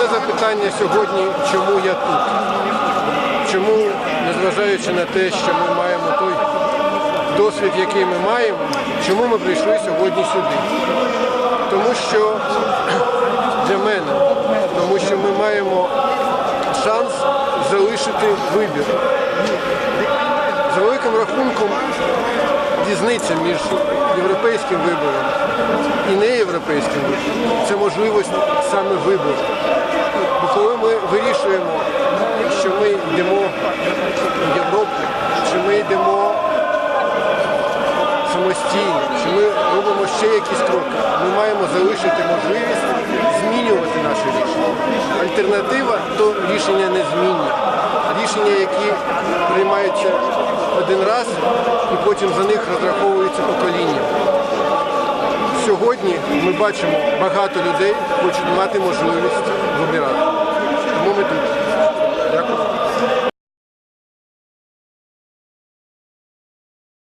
Головне запитання сьогодні, чому я тут? Чому, незважаючи на те, що ми маємо той досвід, який ми маємо, чому ми прийшли сьогодні сюди? Тому що для мене, тому що ми маємо шанс залишити вибір. За великим рахунком, різниця між європейським вибором і неєвропейським вибором це можливість саме вибору. Бо коли ми вирішуємо, що ми йдемо в Європу, чи ми йдемо самостійно, чи ми робимо ще якісь кроки, ми маємо залишити можливість змінювати наше рішення. Альтернатива то рішення незмінні. Рішення, які приймаються один раз і потім за них розраховуються покоління. Сьогодні ми бачимо, багато людей хочуть мати можливість вибирати.